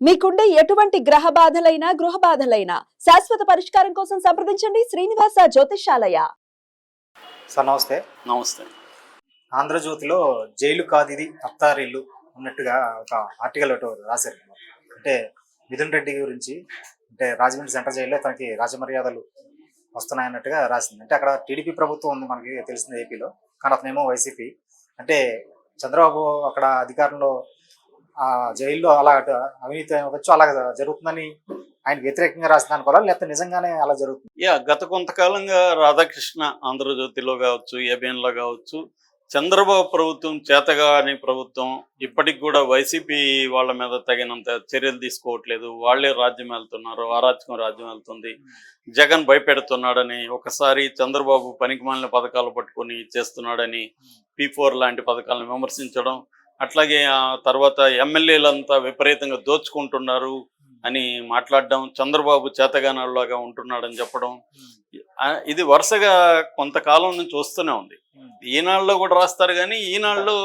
మీకుండే ఎటువంటి గ్రహ బాధలైనా గృహ బాధలైనా శాశ్వత పరిష్కారం కోసం సంప్రదించండి శ్రీనివాస జ్యోతిషాలయ సార్ నమస్తే. నమస్తే. ఆంధ్రజ్యోతిలో జైలు కాదు ఇది అత్తారిల్లు ఉన్నట్టుగా ఒక ఆర్టికల్ ఒకటి రాశారు. అంటే మిథున్ రెడ్డి గురించి అంటే రాజమండ్రి సెంట్రల్ జైల్లో తనకి రాజమర్యాదలు వస్తున్నాయన్నట్టుగా రాసింది. అంటే అక్కడ టీడీపీ ప్రభుత్వం ఉంది మనకి తెలిసింది ఏపీలో కానీ అతనేమో వైసీపీ. అంటే చంద్రబాబు అక్కడ అధికారంలో ఆ జైల్లో అలా అవినీతి అవ్వచ్చు అలా జరుగుతుందని ఆయన వ్యతిరేకంగా రాసిన అనుకోవాలా లేకపోతే నిజంగానే అలా జరుగుతుంది? యా గత కొంతకాలంగా రాధాకృష్ణ ఆంధ్రజ్యోతిలో కావచ్చు ఏబిఎన్లో కావచ్చు చంద్రబాబు ప్రభుత్వం చేతగాని ప్రభుత్వం ఇప్పటికి కూడా వైసీపీ వాళ్ళ మీద తగినంత చర్యలు తీసుకోవట్లేదు. వాళ్ళే రాజ్యం వెళ్తున్నారు అరాచకం రాజ్యం వెళ్తుంది. జగన్ భయపెడుతున్నాడని ఒకసారి చంద్రబాబు పనికిమాలిన పథకాలు పట్టుకొని చేస్తున్నాడని పీ ఫోర్ లాంటి పథకాలను విమర్శించడం అట్లాగే ఆ తర్వాత ఎమ్మెల్యేలంతా విపరీతంగా దోచుకుంటున్నారు అని మాట్లాడడం చంద్రబాబు చేతగానాడులాగా ఉంటున్నాడని చెప్పడం. ఇది వరుసగా కొంతకాలం నుంచి వస్తూనే ఉంది. ఈనాడులో కూడా రాస్తారు కానీ ఈనాడులో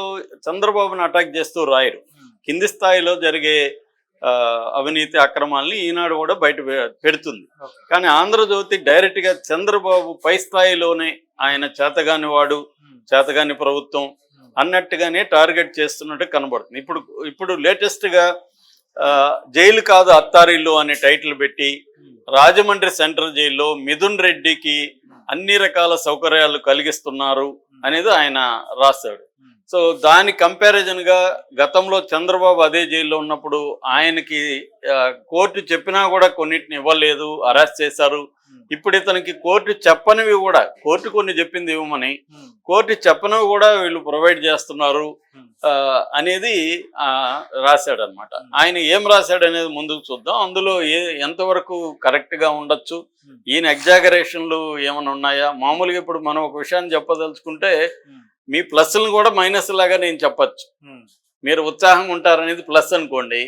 చంద్రబాబుని అటాక్ చేస్తూ రాయరు. కింది స్థాయిలో జరిగే అవినీతి అక్రమాలని ఈనాడు కూడా బయట పెడుతుంది. కానీ ఆంధ్రజ్యోతి డైరెక్ట్గా చంద్రబాబు పై స్థాయిలోనే ఆయన చేతగాని వాడు చేతగాని ప్రభుత్వం అన్నట్టుగానే టార్గెట్ చేస్తున్నట్టు కనబడుతుంది. ఇప్పుడు ఇప్పుడు లేటెస్ట్గా జైలు కాదు అత్తారిల్లు అనే టైటిల్ పెట్టి రాజమండ్రి సెంట్రల్ జైల్లో మిథున్ రెడ్డికి అన్ని రకాల సౌకర్యాలు కలిగిస్తున్నారు అనేది ఆయన రాశాడు. సో దాని కంపారిజన్గా గతంలో చంద్రబాబు అదే జైల్లో ఉన్నప్పుడు ఆయనకి కోర్టు చెప్పినా కూడా కొన్నిటిని ఇవ్వలేదు అరెస్ట్ చేశారు. ఇప్పుడు ఇతనికి కోర్టు చెప్పనివి కూడా కోర్టు కొన్ని చెప్పింది ఇవ్వమని కోర్టు చెప్పనివి కూడా వీళ్ళు ప్రొవైడ్ చేస్తున్నారు ఆ, అనేది రాశాడు అనమాట ఆయన ఏం రాశాడు అనేది ముందుకు చూద్దాం. అందులో ఏ ఎంతవరకు కరెక్ట్గా ఉండొచ్చు ఈయన ఎగ్జాగరేషన్లు ఏమైనా ఉన్నాయా? మామూలుగా ఇప్పుడు మనం ఒక విషయాన్ని చెప్పదలుచుకుంటే మీ ప్లస్లను కూడా మైనస్ లాగా నేను చెప్పొచ్చు. మీరు ఉత్సాహంగా ఉంటారనేది ప్లస్ అనుకోండి.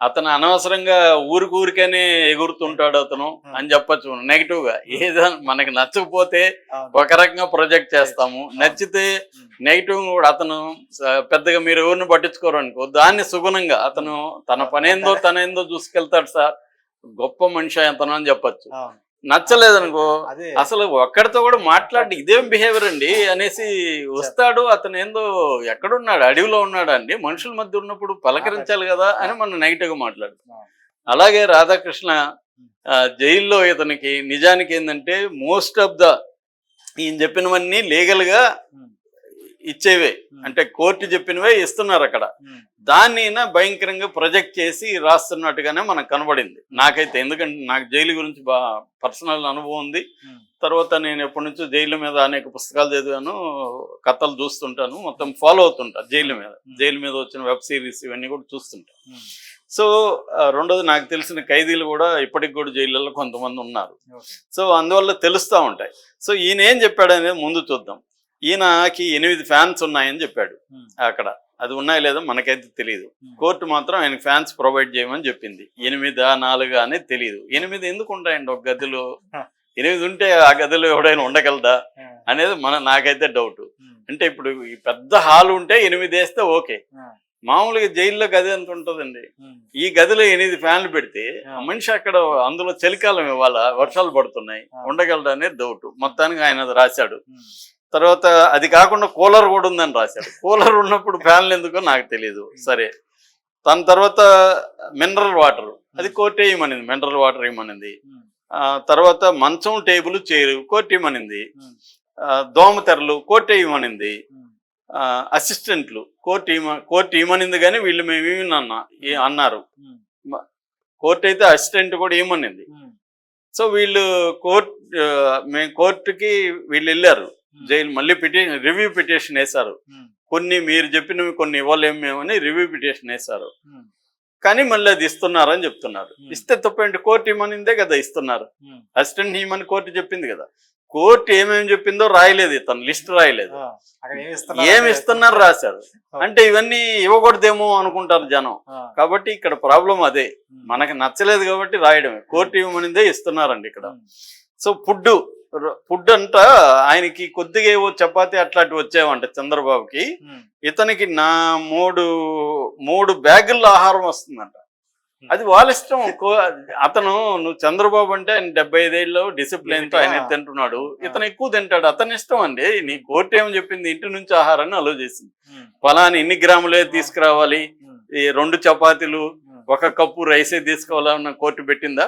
అతను అనవసరంగా ఊరికి ఊరికేనే ఎగురుతుంటాడు అతను అని చెప్పొచ్చు. నెగిటివ్గా. ఏదో మనకి నచ్చకపోతే ఒక రకంగా ప్రొజెక్ట్ చేస్తాము. నచ్చితే నెగిటివ్ కూడా అతను పెద్దగా మీరు ఎవరిని పట్టించుకోరు అనుకో. దాన్ని సుగుణంగా అతను తన పనేందో తనేందో చూసుకెళ్తాడు సార్. గొప్ప మనిషి అతను అని చెప్పొచ్చు. నచ్చలేదనుకో అదే. అసలు ఒక్కడితో కూడా మాట్లాడి ఇదేం బిహేవియర్ అండి అనేసి వస్తాడు అతను ఏందో ఎక్కడున్నాడు అడవిలో ఉన్నాడు అండి మనుషుల మధ్య ఉన్నప్పుడు పలకరించాలి కదా అని మనం నెగిటివ్గా అలాగే రాధాకృష్ణ జైల్లో ఇతనికి నిజానికి ఏంటంటే మోస్ట్ ఆఫ్ ద ఈయన చెప్పినవన్నీ లీగల్గా ఇచ్చేవే. అంటే కోర్టు చెప్పినవే ఇస్తున్నారు అక్కడ. దాన్ని భయంకరంగా ప్రొజెక్ట్ చేసి రాస్తున్నట్టుగానే మనకు కనబడింది. నాకైతే ఎందుకంటే నాకు జైలు గురించి బాగా పర్సనల్ అనుభవం ఉంది. తర్వాత నేను ఎప్పటి నుంచో జైలు మీద అనేక పుస్తకాలు చదివాను కథలు చూస్తుంటాను మొత్తం ఫాలో అవుతుంటా జైలు మీద. జైలు మీద వచ్చిన వెబ్ సిరీస్ ఇవన్నీ కూడా చూస్తుంటా. సో రెండోది నాకు తెలిసిన ఖైదీలు కూడా ఇప్పటికి కూడా జైళ్ళలో కొంతమంది ఉన్నారు. సో అందువల్ల తెలుస్తూ ఉంటాయి. సో ఈయన ఏం చెప్పాడు అనేది ముందు చూద్దాం. ఈయనకి ఎనిమిది ఫ్యాన్స్ ఉన్నాయని చెప్పాడు అక్కడ. అది ఉన్నాయో లేదో మనకైతే తెలియదు కోర్టు మాత్రం ఆయన ఫ్యాన్స్ ప్రొవైడ్ చేయమని చెప్పింది. ఎనిమిదా నాలుగా అనేది తెలియదు ఎనిమిది ఎందుకు ఉంటాయండి ఒక గదిలో? Huh. ఎనిమిది ఉంటే ఆ గదిలో ఎవడైనా ఉండగలదా? అనేది మన నాకైతే డౌట్. అంటే ఇప్పుడు ఈ పెద్ద హాల్ ఉంటే ఎనిమిది వేస్తే ఓకే. మామూలుగా జైల్లో గది ఎంత ఉంటుందండి? ఈ గదిలో ఎనిమిది ఫ్యాన్లు పెడితే మనిషి అక్కడ అందులో చలికాలం ఇవాళ వర్షాలు పడుతున్నాయి. ఉండగలడా అనేది డౌట్. మొత్తానికి ఆయన రాశాడు. తర్వాత అది కాకుండా కూలర్ కూడా ఉందని రాశాడు. కూలర్ ఉన్నప్పుడు ఫ్యాన్లు ఎందుకో నాకు తెలియదు సరే. దాని తర్వాత మినరల్ వాటర్. అది కోర్టు వేయమనింది. మినరల్ వాటర్ వేయమనింది. ఆ, తర్వాత మంచం టేబుల్ చైర్ కోర్టు ఆ, దోమతెరలు కోర్టు వేయమనింది. అసిస్టెంట్లు కోర్టు ఇవ్వ కోర్టు ఇవ్వమనింది కానీ వీళ్ళు మేము అన్న అన్నారు. కోర్టు అయితే అసిస్టెంట్ కూడా ఇవ్వమనింది సో వీళ్ళు కోర్ట్ మేము కోర్టుకి వీళ్ళు వెళ్ళారు. జైలు మళ్ళీ పిటిషన్ రివ్యూ పిటిషన్ వేశారు. కొన్ని మీరు చెప్పినవి కొన్ని ఇవ్వలేము మేము అని రివ్యూ పిటిషన్ వేశారు. కానీ మళ్ళీ అది ఇస్తున్నారు అని చెప్తున్నారు. Hmm. ఇస్తే తప్పేంటి కోర్టు ఇమ్మనిందే కదా ఇస్తున్నారు. అసిస్టెంట్ ఇమ్మని కోర్టు చెప్పింది కదా. కోర్టు ఏమేమి చెప్పిందో రాయలేదు ఇతను లిస్ట్ రాయలేదు. ఏమి ఇస్తున్నారు రాశారు. అంటే ఇవన్నీ ఇవ్వకూడదేమో అనుకుంటారు జనం. కాబట్టి ఇక్కడ ప్రాబ్లం అదే. మనకి నచ్చలేదు కాబట్టి రాయడమే. కోర్టు ఇవ్వమనిందే ఇస్తున్నారండి ఇక్కడ. సో ఫుడ్ ఫుడ్ అంట ఆయనకి కొద్దిగా ఏవో చపాతి అట్లాంటివి వచ్చేవంట చంద్రబాబుకి. ఇతనికి నా మూడు మూడు బ్యాగుల్లో ఆహారం వస్తుందంట. అది వాళ్ళ ఇష్టం. అతను నువ్వు చంద్రబాబు అంటే ఆయన డెబ్బై ఐదేళ్ళు డిసిప్లిన్తో ఆయన తింటున్నాడు. ఇతను ఎక్కువ తింటాడు. అతని ఇష్టం అండి. నీ కోర్టు ఏమని చెప్పింది? ఇంటి నుంచి ఆహారాన్ని అలో చేసింది. ఫలాని ఎన్ని గ్రాములే తీసుకురావాలి? ఈ రెండు చపాతీలు. ఒక కప్పు రైసే తీసుకోవాలన్న కోర్టు పెట్టిందా.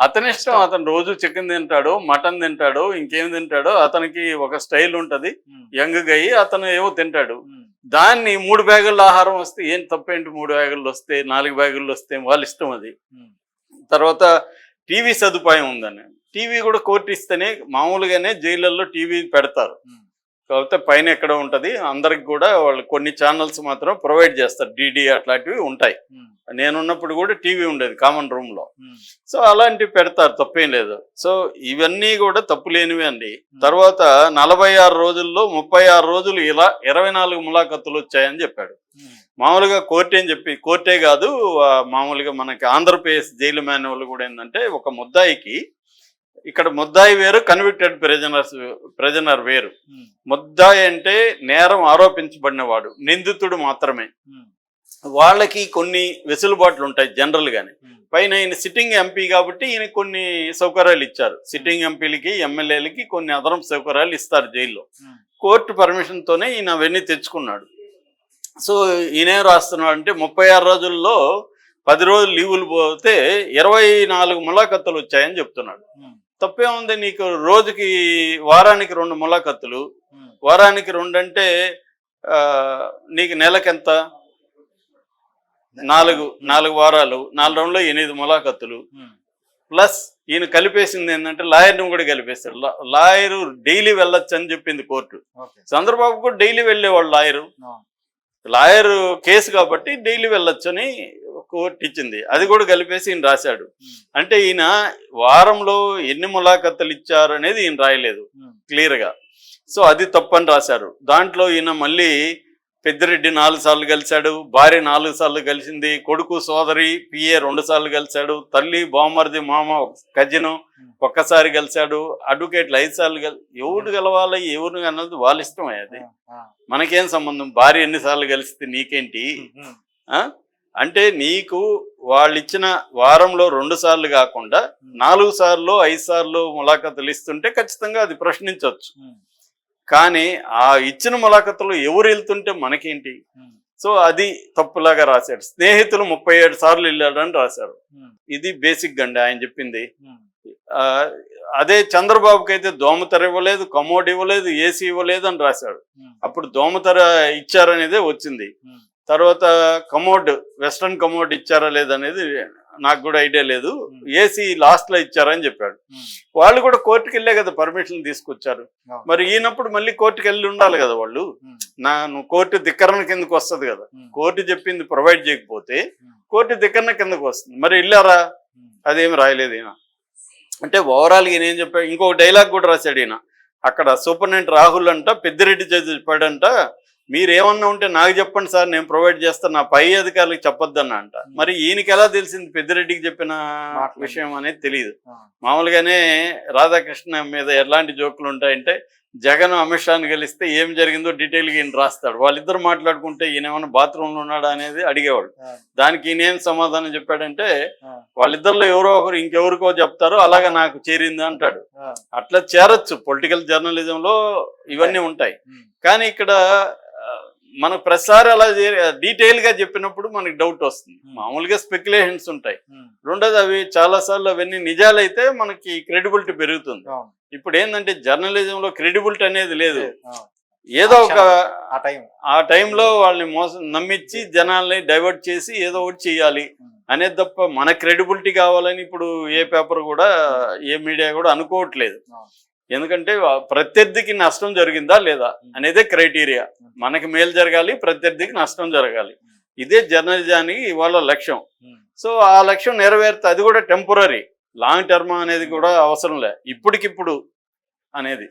అతని ఇష్టం అతను రోజు చికెన్ తింటాడు మటన్ తింటాడు ఇంకేం తింటాడో అతనికి ఒక స్టైల్ ఉంటది. యంగ్ గయ్యి అతను ఏవో తింటాడు. దాన్ని మూడు బ్యాగుల్లో ఆహారం వస్తే ఏం తప్పేంటి? మూడు బ్యాగులు వస్తే నాలుగు బ్యాగులు వస్తే వాళ్ళ ఇష్టం అది. తర్వాత టీవీ సదుపాయం ఉందని. టీవీ కూడా కోర్టు ఇస్తేనే మామూలుగానే జైళ్ళల్లో టీవీ పెడతారు. కాకపోతే పైన ఎక్కడ ఉంటది? అందరికి కూడా వాళ్ళు కొన్ని ఛానల్స్ మాత్రం ప్రొవైడ్ చేస్తారు. డిడి అట్లాంటివి ఉంటాయి. నేనున్నప్పుడు కూడా టీవీ ఉండేది కామన్ రూమ్లో. సో అలాంటివి పెడతారు తప్పేం లేదు. సో ఇవన్నీ కూడా తప్పు లేనివి అండి తర్వాత నలభై ఆరు రోజుల్లో ముప్పై ఆరు రోజులు ఇలా ఇరవై నాలుగు ములాఖతులు వచ్చాయని చెప్పాడు. మామూలుగా కోర్టు ఏం చెప్పి కోర్టే కాదు మామూలుగా మనకి ఆంధ్రప్రదేశ్ జైలు మాన్యువల్ కూడా ఏంటంటే ఒక ముద్దాయికి ఇక్కడ ముద్దాయి వేరు కన్విక్టెడ్ ప్రెజనర్స్ ప్రెజనర్ వేరు. ముద్దాయి అంటే నేరం ఆరోపించబడినవాడు నిందితుడు మాత్రమే. వాళ్ళకి కొన్ని వెసులుబాట్లు ఉంటాయి జనరల్ గానే. ఉమ్, పైన ఈయన సిట్టింగ్ ఎంపీ కాబట్టి ఈయన కొన్ని సౌకర్యాలు ఇచ్చారు. సిట్టింగ్ ఎంపీలకి ఎమ్మెల్యేలకి కొన్ని అదనపు సౌకర్యాలు ఇస్తారు జైల్లో. కోర్టు పర్మిషన్ తోనే ఈయన అవన్నీ తెచ్చుకున్నాడు. సో ఈయనేం రాస్తున్నాడు అంటే ముప్పై ఆరు రోజుల్లో పది రోజులు లీవులు పోతే ఇరవై నాలుగు ములాఖత్తులు వచ్చాయని చెప్తున్నాడు. ఉమ్, తప్పే ఉంది నీకు రోజుకి వారానికి రెండు ములాఖత్తులు వారానికి రెండు అంటే నీకు నెలకెంత? నాలుగు నాలుగు వారాలు నాలుగు రోజుల్లో ఎనిమిది ములాఖత్తులు ప్లస్ ఈయన కలిపేసింది ఏంటంటే లాయర్ని కూడా కలిపేశారు. లా- లాయరు డైలీ వెళ్ళొచ్చు అని చెప్పింది కోర్టు. చంద్రబాబు కూడా డైలీ వెళ్ళేవాళ్ళు లాయరు. లాయర్ కేసు కాబట్టి డైలీ వెళ్ళొచ్చు అని కోర్టు ఇచ్చింది. అది కూడా కలిపేసి ఈయన రాశాడు. అంటే ఈయన వారంలో ఎన్ని ములాఖతులు ఇచ్చారు అనేది ఈయన రాయలేదు. ఉమ్, క్లియర్గా సో అది తప్పని రాశారు. దాంట్లో ఈయన మళ్ళీ పెద్దిరెడ్డి నాలుగు సార్లు కలిశాడు భార్య నాలుగు సార్లు కలిసింది కొడుకు సోదరి పిఏ రెండు సార్లు కలిశాడు తల్లి బామ్మర్ది మామ కజిను ఒక్కసారి కలిశాడు అడ్వకేట్లు ఐదు సార్లు కలి ఎవరు కలవాలి ఎవరు అన్నది వాళ్ళ ఇష్టం అది. మనకేం సంబంధం? భార్య ఎన్నిసార్లు కలిస్తే నీకేంటి? అంటే నీకు వాళ్ళు ఇచ్చిన వారంలో రెండు సార్లు కాకుండా నాలుగు సార్లు ఐదు సార్లు ములాఖతులు ఇస్తుంటే ఖచ్చితంగా అది ప్రశ్నించవచ్చు కానీ ఆ ఇచ్చిన ములాఖతులు ఎవరు వెళ్తుంటే మనకేంటి? ఉమ్, సో అది తప్పులాగా రాశాడు. స్నేహితులు ముప్పై ఏడు సార్లు వెళ్ళాడని రాశారు. ఉమ్, ఇది బేసిక్ అండి ఆయన చెప్పింది. ఆ, అదే చంద్రబాబుకి అయితే దోమతెర ఇవ్వలేదు కమోడ్ ఇవ్వలేదు ఏసీ ఇవ్వలేదు అని రాశాడు. అప్పుడు దోమతెర ఇచ్చారనేదే వచ్చింది. తర్వాత కమోడ్ వెస్ట్రన్ కమోడ్ ఇచ్చారా లేదనేది నాకు కూడా ఐడియా లేదు. ఏసీ లాస్ట్లో ఇచ్చారని చెప్పాడు. వాళ్ళు కూడా కోర్టుకి వెళ్ళే కదా పర్మిషన్ తీసుకొచ్చారు. మరి ఈయనప్పుడు మళ్ళీ కోర్టుకి వెళ్ళి ఉండాలి కదా వాళ్ళు? నా నువ్వు కోర్టు ధిక్కరణ కిందకు వస్తుంది కదా? కోర్టు చెప్పింది ప్రొవైడ్ చేయకపోతే కోర్టు ధిక్కరణ కిందకు వస్తుంది. మరి వెళ్ళారా అదేమి రాయలేదు ఈయన. అంటే ఓవరాల్ ఈయన ఏం చెప్పాడు? ఇంకొక డైలాగ్ కూడా రాశాడు ఈయన. అక్కడ సూపరింటెండెంట్ రాహుల్ అంట పెద్దిరెడ్డి చేతి చెప్పాడంట మీరు ఏమన్నా ఉంటే నాకు చెప్పండి సార్ నేను ప్రొవైడ్ చేస్తాను నా పై అధికారులకు చెప్పొద్దన్న అంట. మరి ఈయనకి ఎలా తెలిసింది? పెద్దిరెడ్డికి చెప్పిన. విషయం అనేది తెలియదు మామూలుగానే రాధాకృష్ణ మీద ఎలాంటి జోకులు ఉంటాయంటే జగన్ అమిత్ షాని కలిస్తే ఏం జరిగిందో డీటెయిల్గా ఈయన రాస్తాడు. వాళ్ళిద్దరు మాట్లాడుకుంటే ఈయన ఏమైనా బాత్రూంలో ఉన్నాడా అనేది అడిగేవాడు దానికి ఈయన ఏం సమాధానం చెప్పాడంటే వాళ్ళిద్దరిలో ఎవరో ఒకరు ఇంకెవరికో చెప్తారో అలాగా నాకు చేరింది అంటాడు. అట్లా చేరొచ్చు. పొలిటికల్ జర్నలిజం లో ఇవన్నీ ఉంటాయి. కానీ ఇక్కడ మనకు ప్రతిసారి అలా డీటెయిల్గా చెప్పినప్పుడు మనకి డౌట్ వస్తుంది. Hmm. మామూలుగా స్పెక్యులేషన్స్ ఉంటాయి. ఉమ్, రెండోది అవి చాలా సార్లు అవన్నీ నిజాలైతే మనకి క్రెడిబిలిటీ పెరుగుతుంది. ఇప్పుడు ఏంటంటే జర్నలిజం లో క్రెడిబిలిటీ అనేది లేదు. ఏదో ఒక ఆ టైంలో వాళ్ళని మోసం నమ్మించి జనాల్ని డైవర్ట్ చేసి ఏదో ఒకటి చేయాలి. ఉమ్, అనేది తప్ప మన క్రెడిబిలిటీ కావాలని ఇప్పుడు ఏ పేపర్ కూడా ఏ మీడియా కూడా అనుకోవట్లేదు. ఎందుకంటే ప్రత్యర్థికి నష్టం జరిగిందా లేదా అనేదే క్రైటీరియా. మనకి మేలు జరగాలి ప్రత్యర్థికి నష్టం జరగాలి. ఇదే జర్నలిజానికి ఇవాళ లక్ష్యం. సో ఆ లక్ష్యం నెరవేరుతే అది కూడా టెంపరీ లాంగ్ టర్మ్ అనేది కూడా అవసరం లే. ఇప్పటికిప్పుడు అనేది.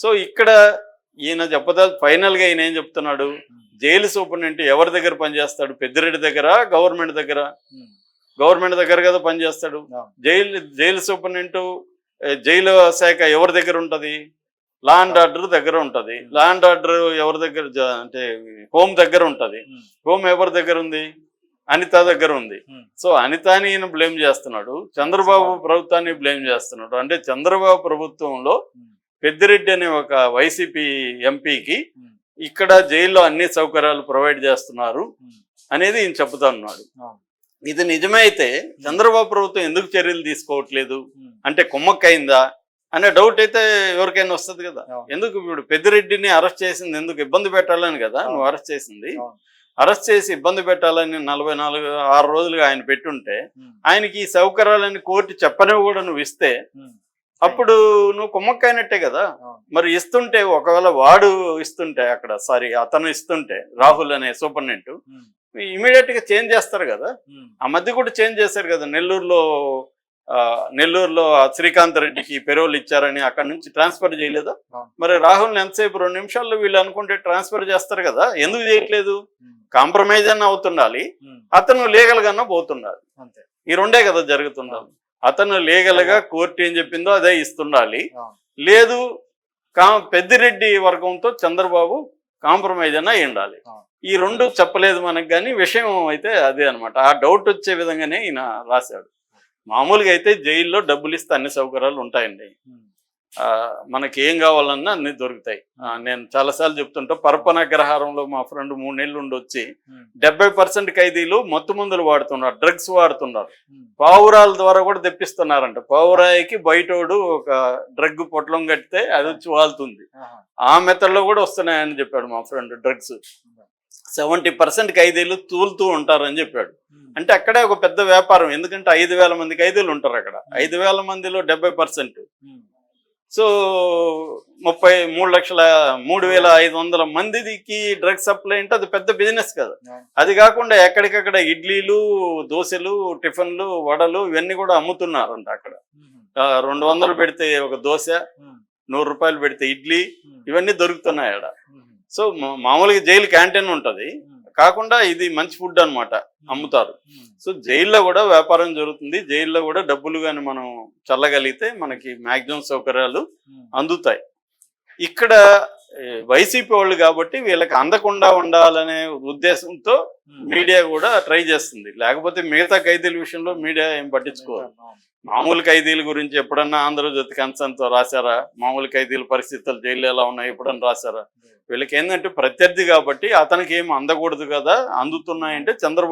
సో ఇక్కడ ఈయన చెప్పదా ఫైనల్గా ఈయన ఏం చెప్తున్నాడు? జైలు సూపరింటెండెంట్ ఎవరి దగ్గర పనిచేస్తాడు? పెద్దిరెడ్డి దగ్గర గవర్నమెంట్ దగ్గర? గవర్నమెంట్ దగ్గర కదా పనిచేస్తాడు. జైలు జైలు సూపరింటెండెంట్ జైలు శాఖ ఎవరి దగ్గర ఉంటది? లా అండ్ ఆర్డర్ దగ్గర ఉంటది. లా అండ్ ఆర్డర్ ఎవరి దగ్గర అంటే హోమ్ దగ్గర ఉంటది. ఉమ్, హోమ్ ఎవరి దగ్గర ఉంది? అనిత దగ్గర ఉంది. ఉమ్, సో అనితాని ఈయన బ్లేమ్ చేస్తున్నాడు. చంద్రబాబు ప్రభుత్వాన్ని బ్లేమ్ చేస్తున్నాడు. అంటే చంద్రబాబు ప్రభుత్వంలో ఉమ్, పెద్దిరెడ్డి అనే ఒక వైసీపీ ఎంపీకి ఇక్కడ జైల్లో అన్ని సౌకర్యాలు ప్రొవైడ్ చేస్తున్నారు అనేది ఈయన చెప్తా ఉన్నాడు. ఇది నిజమే అయితే చంద్రబాబు ప్రభుత్వం ఎందుకు చర్యలు తీసుకోవట్లేదు? అంటే కుమ్మక్కైందా అనే డౌట్ అయితే ఎవరికైనా వస్తుంది కదా. ఎందుకు ఇప్పుడు పెద్దిరెడ్డిని అరెస్ట్ చేసింది? ఎందుకు ఇబ్బంది పెట్టాలని కదా నువ్వు అరెస్ట్ చేసింది. అరెస్ట్ చేసి ఇబ్బంది పెట్టాలని నలభై నాలుగు ఆరు రోజులుగా ఆయన పెట్టుంటే ఆయనకి ఈ సౌకర్యాలని కోర్టు చెప్పనివి కూడా నువ్వు ఇస్తే అప్పుడు నువ్వు కుమ్మక్కైనట్టే కదా. మరి ఇస్తుంటే ఒకవేళ వాడు ఇస్తుంటే అక్కడ సారీ అతను ఇస్తుంటే రాహుల్ అనే సూపరింటెండెంట్ ఉమ్, ఇమీడియట్గా చేంజ్ చేస్తారు కదా. ఆ మధ్య కూడా చేంజ్ చేశారు కదా నెల్లూరులో నెల్లూరులో శ్రీకాంత్ రెడ్డికి పెరోల్ ఇచ్చారని అక్కడ నుంచి ట్రాన్స్ఫర్ చేయలేదా. మరి రాహుల్ ఎంతసేపు? రెండు నిమిషాల్లో వీళ్ళు అనుకుంటే ట్రాన్స్ఫర్ చేస్తారు కదా. ఎందుకు చేయట్లేదు? కాంప్రమైజ్ అన్న అవుతుండాలి. అతను లీగల్ గానే పోతుండాలి. ఈ రెండే కదా జరుగుతుండాలి అతను లీగల్గా కోర్టు ఏం చెప్పిందో అదే ఇస్తుండాలి. లేదు కా పెద్దిరెడ్డి వర్గంతో చంద్రబాబు కాంప్రమైజ్ అన్న ఉండాలి. ఈ రెండు చెప్పలేదు మనకు కానీ విషయం అయితే అదే అన్నమాట. ఆ డౌట్ వచ్చే విధంగానే ఈయన రాశాడు. మామూలుగా అయితే జైల్లో డబ్బులు ఇస్తే అన్ని సౌకర్యాలు ఉంటాయండి. మనకి ఏం కావాలన్నా అన్ని దొరుకుతాయి. నేను చాలాసార్లు చెప్తుంటా పరపన అగ్రహారంలో మా ఫ్రెండ్ మూడు నెలలు ఉండి వచ్చి డెబ్బై పర్సెంట్ ఖైదీలు మత్తు మందులు వాడుతున్నారు డ్రగ్స్ వాడుతున్నారు. పావురాల ద్వారా కూడా తెప్పిస్తున్నారంట. పావురాయికి బయటోడు ఒక డ్రగ్ పొట్లం కడితే అది వచ్చి వాళ్తుంది. ఆ మెథడ్లో కూడా వస్తున్నాయని చెప్పాడు మా ఫ్రెండ్ డ్రగ్స్. సెవెంటీ పర్సెంట్ ఖైదీలు తూలుతూ ఉంటారని చెప్పాడు. అంటే అక్కడే ఒక పెద్ద వ్యాపారం ఎందుకంటే ఐదు వేల మంది ఖైదీలు ఉంటారు అక్కడ. ఐదు వేల మందిలో డెబ్బై పర్సెంట్. సో ముప్పై మూడు లక్షల మూడు వేల ఐదు వందల మందికి డ్రగ్ సప్లై అంటే అది పెద్ద బిజినెస్ కదా. అది కాకుండా ఎక్కడికక్కడ ఇడ్లీలు దోశలు టిఫిన్లు వడలు ఇవన్నీ కూడా అమ్ముతున్నారంట అక్కడ. ఉమ్, ఆ, రెండు వందలు పెడితే ఒక దోశ నూరు రూపాయలు పెడితే ఇడ్లీ ఇవన్నీ దొరుకుతున్నాయి అక్కడ సో మామూలుగా జైలు క్యాంటీన్ ఉంటది. కాకుండా ఇది మంచి ఫుడ్ అన్నమాట అమ్ముతారు. సో జైల్లో కూడా వ్యాపారం జరుగుతుంది. జైల్లో కూడా డబ్బులు కానీ మనం చల్లగలిగితే మనకి మ్యాక్సిమం సౌకర్యాలు అందుతాయి. ఇక్కడ వైసీపీ వాళ్ళు కాబట్టి వీళ్ళకి అందకుండా ఉండాలనే ఉద్దేశంతో మీడియా కూడా ట్రై చేస్తుంది. లేకపోతే మిగతా ఖైదీల విషయంలో మీడియా ఏం పట్టించుకోరు. అవును. మామూలు ఖైదీల గురించి ఎప్పుడన్నా ఆంధ్రజ్యోతి కంచంతో రాశారా? మామూలు ఖైదీల పరిస్థితులు జైలు ఎలా ఉన్నాయి ఎప్పుడన్నా రాశారా? వీళ్ళకి ఏంటంటే ప్రత్యర్థి కాబట్టి అతనికి ఏం అందకూడదు కదా అందుతున్నాయంటే చంద్రబాబు